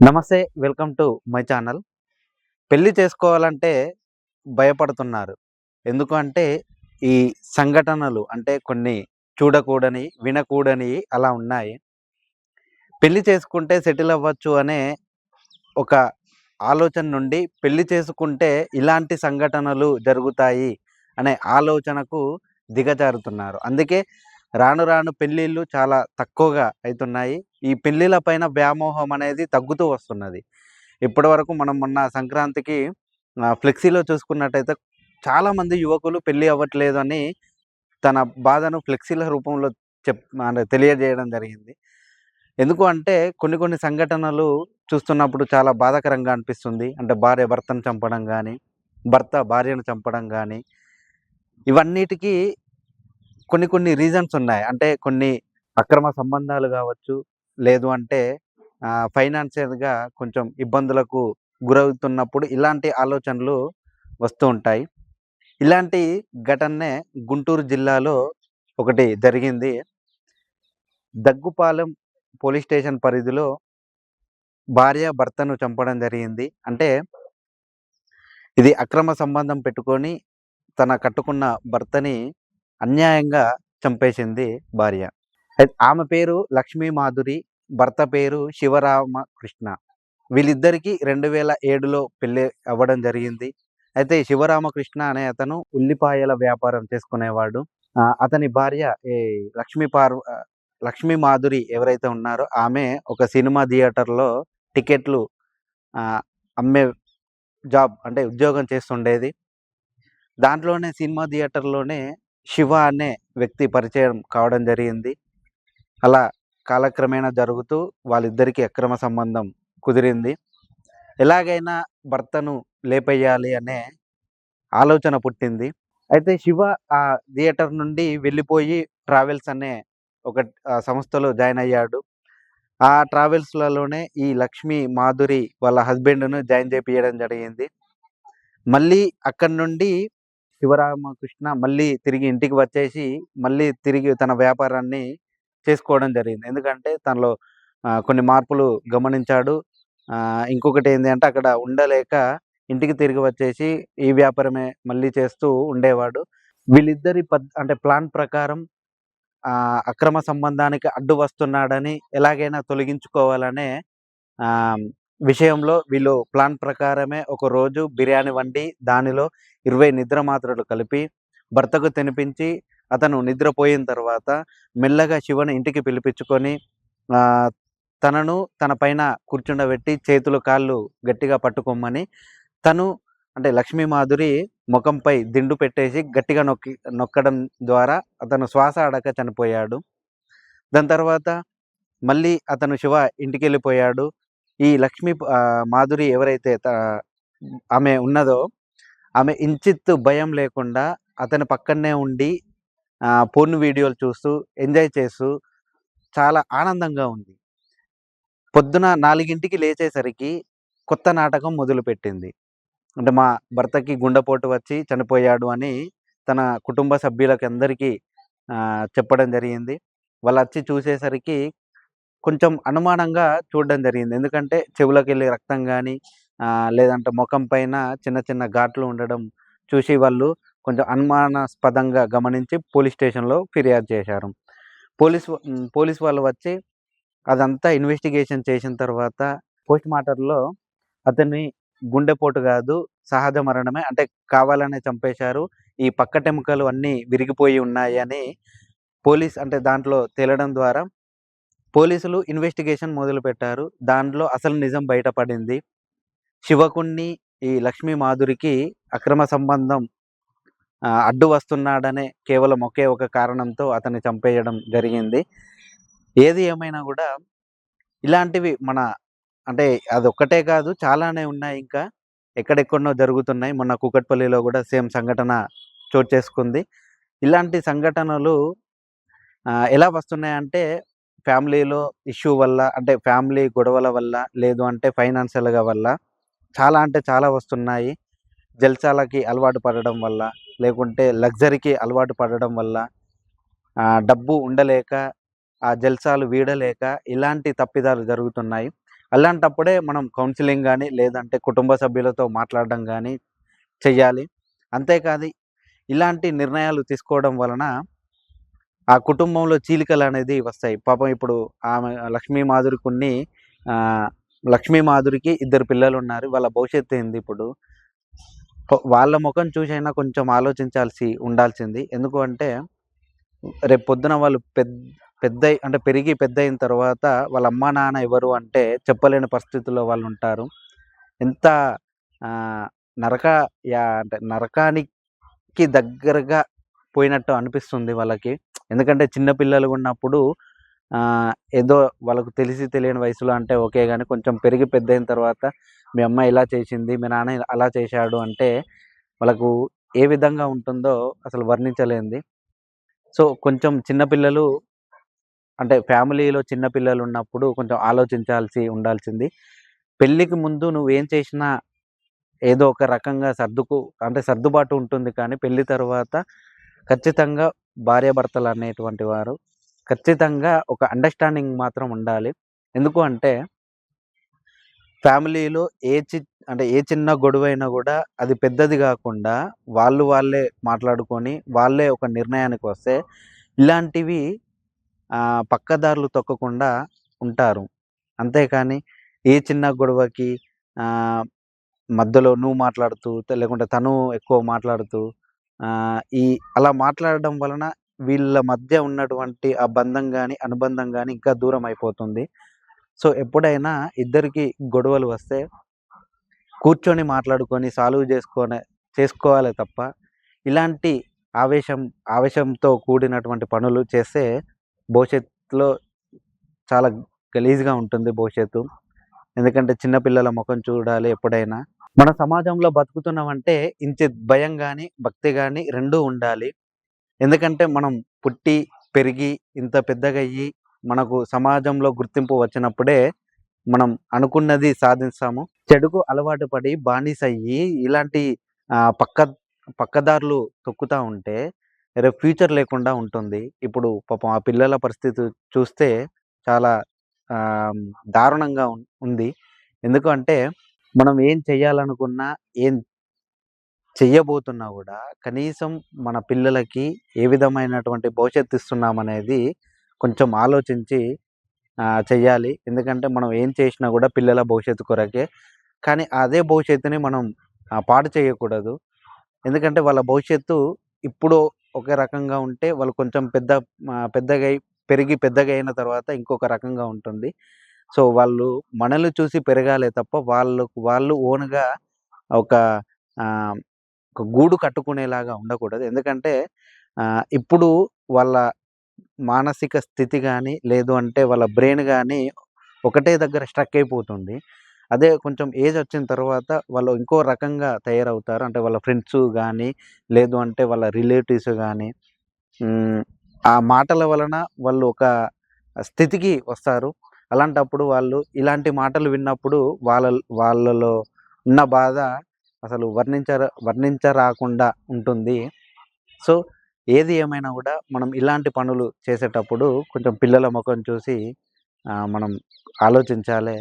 నమస్తే welcome to my channel. పెళ్ళి చేసుకోవాలంటే భయపడుతున్నారు. ఎందుకంటే ఈ సంఘటనలు అంటే కొన్ని చూడకూడని వినకూడని అలా ఉన్నాయి. పెళ్ళి చేసుకుంటే సెటిల్ అవ్వచ్చు అనే ఒక ఆలోచన నుండి పెళ్ళి చేసుకుంటే ఇలాంటి సంఘటనలు జరుగుతాయి అనే ఆలోచనకు దిగజారుతున్నారు. అందుకే రాను రాను పెళ్ళిళ్ళు చాలా తక్కువగా అవుతున్నాయి ఈ పెళ్ళిళ్ళ పైన వ్యామోహం అనేది తగ్గుతూ వస్తున్నది. ఇప్పటి వరకు మనం మొన్న సంక్రాంతికి ఫ్లెక్సీలో చూసుకున్నట్టయితే చాలామంది యువకులు పెళ్ళి అవ్వట్లేదు అని తన బాధను ఫ్లెక్సీల రూపంలో చెప్ అంటే తెలియజేయడం జరిగింది. ఎందుకు అంటే కొన్ని కొన్ని సంఘటనలు చూస్తున్నప్పుడు చాలా బాధాకరంగా అనిపిస్తుంది. అంటే భార్య భర్తను చంపడం కానీ భర్త భార్యను చంపడం కానీ ఇవన్నిటికీ కొన్ని కొన్ని రీజన్స్ ఉన్నాయి. అంటే కొన్ని అక్రమ సంబంధాలు కావచ్చు లేదు అంటే ఫైనాన్షియల్గా కొంచెం ఇబ్బందులకు గురవుతున్నప్పుడు ఇలాంటి ఆలోచనలు వస్తూ ఉంటాయి. ఇలాంటి ఘటనే గుంటూరు జిల్లాలో ఒకటి జరిగింది. దగ్గుపాలెం పోలీస్ స్టేషన్ పరిధిలో భార్య భర్తను చంపడం జరిగింది. అంటే ఇది అక్రమ సంబంధం పెట్టుకొని తన కట్టుకున్న భర్తని అన్యాయంగా చంపేసింది భార్య. ఆమె పేరు లక్ష్మీ మాధురి భర్త పేరు శివరామకృష్ణ. వీళ్ళిద్దరికీ రెండు వేల ఏడులో పెళ్ళి అవ్వడం జరిగింది. అయితే శివరామకృష్ణ అనే అతను ఉల్లిపాయల వ్యాపారం చేసుకునేవాడు. అతని భార్య ఈ లక్ష్మీ పార్వ లక్ష్మీ మాధురి ఎవరైతే ఉన్నారో ఆమె ఒక సినిమా థియేటర్లో టికెట్లు అమ్మే జాబ్ అంటే ఉద్యోగం చేస్తుండేది. దాంట్లోనే సినిమా థియేటర్లోనే శివ అనే వ్యక్తి పరిచయం కావడం జరిగింది. అలా కాలక్రమేణా జరుగుతూ వాళ్ళిద్దరికీ అక్రమ సంబంధం కుదిరింది. ఎలాగైనా భర్తను లేపేయాలి అనే ఆలోచన పుట్టింది. అయితే శివ ఆ థియేటర్ నుండి వెళ్ళిపోయి ట్రావెల్స్ అనే ఒక సంస్థలో జాయిన్ అయ్యాడు. ఆ ట్రావెల్స్లలోనే ఈ లక్ష్మి మాధురి వాళ్ళ హస్బెండ్ను జాయిన్ చేపించడం జరిగింది. మళ్ళీ అక్కడి నుండి శివరామకృష్ణ మళ్ళీ తిరిగి ఇంటికి వచ్చేసి మళ్ళీ తిరిగి తన వ్యాపారాన్ని చేసుకోవడం జరిగింది. ఎందుకంటే తనలో కొన్ని మార్పులు గమనించాడు. ఇంకొకటి ఏంటి అంటే అక్కడ ఉండలేక ఇంటికి తిరిగి వచ్చేసి ఈ వ్యాపారమే మళ్ళీ చేస్తూ ఉండేవాడు. వీళ్ళిద్దరి పద్ అంటే ప్లాన్ ప్రకారం అక్రమ సంబంధానికి అడ్డు వస్తున్నాడని ఎలాగైనా తొలగించుకోవాలనే విషయంలో వీళ్ళు ప్లాన్ ప్రకారమే ఒక రోజు బిర్యానీ వండి దానిలో ఇరవై నిద్ర మాత్రలు కలిపి భర్తకు తినిపించి అతను నిద్రపోయిన తర్వాత మెల్లగా శివను ఇంటికి పిలిపించుకొని తనను తన పైన కూర్చుండబెట్టి చేతులు కాళ్ళు గట్టిగా పట్టుకోమని తను అంటే లక్ష్మీ మాధురి ముఖంపై దిండు పెట్టేసి గట్టిగా నొక్కి నొక్కడం ద్వారా అతను శ్వాస అడక చనిపోయాడు. దాని తర్వాత మళ్ళీ అతను శివ ఇంటికి వెళ్ళిపోయాడు ఈ లక్ష్మీ మాధురి ఎవరైతే ఆమె ఉన్నదో ఆమె ఇంచిత్తు భయం లేకుండా అతని పక్కనే ఉండి ఫోన్ వీడియోలు చూస్తూ ఎంజాయ్ చేస్తూ చాలా ఆనందంగా ఉంది. పొద్దున నాలుగింటికి లేచేసరికి కొత్త నాటకం మొదలుపెట్టింది. అంటే మా భర్తకి గుండెపోటు వచ్చి చనిపోయాడు అని తన కుటుంబ సభ్యులకు అందరికీ చెప్పడం జరిగింది. వాళ్ళు వచ్చి చూసేసరికి కొంచెం అనుమానంగా చూడడం జరిగింది. ఎందుకంటే చెవులకు వెళ్ళి రక్తం కానీ లేదంటే ముఖం పైన చిన్న చిన్న ఘాట్లు ఉండడం చూసి వాళ్ళు కొంచెం అనుమానాస్పదంగా గమనించి పోలీస్ స్టేషన్లో ఫిర్యాదు చేశారు. పోలీస్ పోలీస్ వాళ్ళు వచ్చి అదంతా ఇన్వెస్టిగేషన్ చేసిన తర్వాత పోస్ట్ మార్టంలో అతన్ని గుండెపోటు కాదు సహజ మరణమే అంటే కావాలనే చంపేశారు. ఈ పక్కటెముకలు అన్నీ విరిగిపోయి ఉన్నాయి అని పోలీస్ అంటే దాంట్లో తేలడం ద్వారా పోలీసులు ఇన్వెస్టిగేషన్ మొదలుపెట్టారు దాంట్లో అసలు నిజం బయటపడింది. శివకుణ్ణి ఈ లక్ష్మీ మాధురికి అక్రమ సంబంధం అడ్డు వస్తున్నాడనే కేవలం ఒకే ఒక కారణంతో అతన్ని చంపేయడం జరిగింది. ఏది ఏమైనా కూడా ఇలాంటివి మన అంటే అది ఒక్కటే కాదు చాలానే ఉన్నాయి ఇంకా. ఎక్కడెక్కడనో జరుగుతున్నాయి. మొన్న కూకట్పల్లిలో కూడా సేమ్ సంఘటన చోటు చేసుకుంది. ఇలాంటి సంఘటనలు ఎలా వస్తున్నాయంటే ఫ్యామిలీలో ఇష్యూ వల్ల అంటే ఫ్యామిలీ గొడవల వల్ల లేదు అంటే ఫైనాన్షియల్గా వల్ల చాలా అంటే చాలా వస్తున్నాయి జల్సాలకి అలవాటు పడడం వల్ల లేకుంటే లగ్జరీకి అలవాటు పడడం వల్ల డబ్బు ఉండలేక ఆ జల్సాలు వీడలేక ఇలాంటి తప్పిదాలు జరుగుతున్నాయి అలాంటప్పుడే మనం కౌన్సిలింగ్ కానీ లేదంటే కుటుంబ సభ్యులతో మాట్లాడడం కానీ చెయ్యాలి. అంతేకాదు ఇలాంటి నిర్ణయాలు తీసుకోవడం వలన ఆ కుటుంబంలో చీలికలు అనేది వస్తాయి. పాపం ఇప్పుడు ఆమె లక్ష్మీ మాధురి కొన్ని లక్ష్మీ మాధురికి ఇద్దరు పిల్లలు ఉన్నారు వాళ్ళ భవిష్యత్తు ఏంది ఇప్పుడు? వాళ్ళ ముఖం చూసైనా కొంచెం ఆలోచించాల్సి ఉండాల్సింది. ఎందుకు అంటే రేపు పొద్దున వాళ్ళు పెద్ద పెద్దయి అంటే పెరిగి పెద్దయిన తర్వాత వాళ్ళ అమ్మా, నాన్న ఎవరు అంటే చెప్పలేని పరిస్థితుల్లో వాళ్ళుంటారు. ఎంత నరక యా అంటే నరకానికి దగ్గరగా పోయినట్టు అనిపిస్తుంది వాళ్ళకి. ఎందుకంటే చిన్నపిల్లలు ఉన్నప్పుడు ఏదో వాళ్ళకు తెలిసి తెలియని వయసులో అంటే ఓకే కానీ కొంచెం పెరిగి పెద్దయిన తర్వాత మీ అమ్మ ఇలా చేసింది, మీ నాన్న అలా చేశాడు అంటే వాళ్ళకు ఏ విధంగా ఉంటుందో అసలు వర్ణించలేనిది. సో, కొంచెం చిన్నపిల్లలు అంటే ఫ్యామిలీలో చిన్నపిల్లలు ఉన్నప్పుడు కొంచెం ఆలోచించాల్సి ఉండాల్సింది. పెళ్ళికి ముందు నువ్వేం చేసినా ఏదో ఒక రకంగా సర్దుకు అంటే సర్దుబాటు ఉంటుంది కానీ, పెళ్ళి తర్వాత ఖచ్చితంగా భార్యాభర్తలనేటువంటి వారు ఖచ్చితంగా ఒక అండర్‌స్టాండింగ్ మాత్రం ఉండాలి. ఎందుకు అంటే ఫ్యామిలీలో ఏ చి అంటే ఏ చిన్న గొడవైనా కూడా అది పెద్దది కాకుండా వాళ్ళు వాళ్ళే మాట్లాడుకొని, వాళ్ళే ఒక నిర్ణయానికి వస్తే ఇలాంటివి పక్కదారులు తొక్కకుండా ఉంటారు. అంతేకాని ఏ చిన్న గొడవకి మధ్యలో నువ్వు మాట్లాడుతూ లేకుంటే తను ఎక్కువ మాట్లాడుతూ ఈ అలా మాట్లాడడం వలన వీళ్ళ మధ్య ఉన్నటువంటి ఆ బంధం కానీ అనుబంధం కానీ ఇంకా దూరం అయిపోతుంది సో, ఎప్పుడైనా ఇద్దరికి గొడవలు వస్తే కూర్చొని మాట్లాడుకొని సాల్వ్ చేసుకొని చేసుకోవాలి తప్ప, ఇలాంటి ఆవేశం ఆవేశంతో కూడినటువంటి పనులు చేస్తే భవిష్యత్తులో చాలా గలీజ్‌గా ఉంటుంది భవిష్యత్తు. ఎందుకంటే చిన్నపిల్లల ముఖం మొఖం చూడాలి ఎప్పుడైనా. మన సమాజంలో బతుకుతున్నామంటే ఇంత భయం కానీ భక్తి కానీ రెండూ ఉండాలి. ఎందుకంటే మనం పుట్టి, పెరిగి, ఇంత పెద్దగయ్యి మనకు సమాజంలో గుర్తింపు వచ్చినప్పుడే మనం అనుకున్నది సాధిస్తాము. చెడుకు అలవాటు పడి బానిసయ్యి ఇలాంటి పక్క పక్కదారులు తొక్కుతా ఉంటే రేపు ఫ్యూచర్ లేకుండా ఉంటుంది. ఇప్పుడు పాపం ఆ పిల్లల పరిస్థితి చూస్తే చాలా దారుణంగా ఉంది. ఎందుకంటే మనం ఏం చేయాలనుకున్నా, ఏం చెయ్యబోతున్నా కూడా కనీసం మన పిల్లలకి ఏ విధమైనటువంటి భవిష్యత్తు ఇస్తున్నామనేది కొంచెం ఆలోచించి చెయ్యాలి. ఎందుకంటే మనం ఏం చేసినా కూడా పిల్లల భవిష్యత్తు కొరకే. కానీ అదే భవిష్యత్తుని మనం పాడు చేయకూడదు. ఎందుకంటే వాళ్ళ భవిష్యత్తు ఇప్పుడు ఒక రకంగా ఉంటే వాళ్ళు కొంచెం పెద్ద పెద్దగా పెరిగి పెద్దగా అయిన తర్వాత ఇంకొక రకంగా ఉంటుంది. సో, వాళ్ళు మనల్ని చూసి పెరగాలే తప్ప వాళ్ళకు వాళ్ళు ఓన్‌గా ఒక ఒక గూడు కట్టుకునేలాగా ఉండకూడదు. ఎందుకంటే ఇప్పుడు వాళ్ళ మానసిక స్థితి కానీ లేదు అంటే వాళ్ళ బ్రెయిన్ కానీ ఒకటే దగ్గర స్ట్రక్ అయిపోతుంది. అదే కొంచెం ఏజ్ వచ్చిన తర్వాత వాళ్ళు ఇంకో రకంగా తయారవుతారు. అంటే వాళ్ళ ఫ్రెండ్స్ కానీ లేదు అంటే వాళ్ళ రిలేటివ్స్ కానీ ఆ మాటల వలన వాళ్ళు ఒక స్థితికి వస్తారు. అలాంటప్పుడు వాళ్ళు ఇలాంటి మాటలు విన్నప్పుడు వాళ్ళ వాళ్ళలో ఉన్న బాధ అసలు వర్ణించర వర్ణించరాకుండా ఉంటుంది. సో, ఏది ఏమైనా కూడా మనం ఇలాంటి పనులు చేసేటప్పుడు కొంచెం పిల్లల మొఖం చూసి మనం ఆలోచించాలి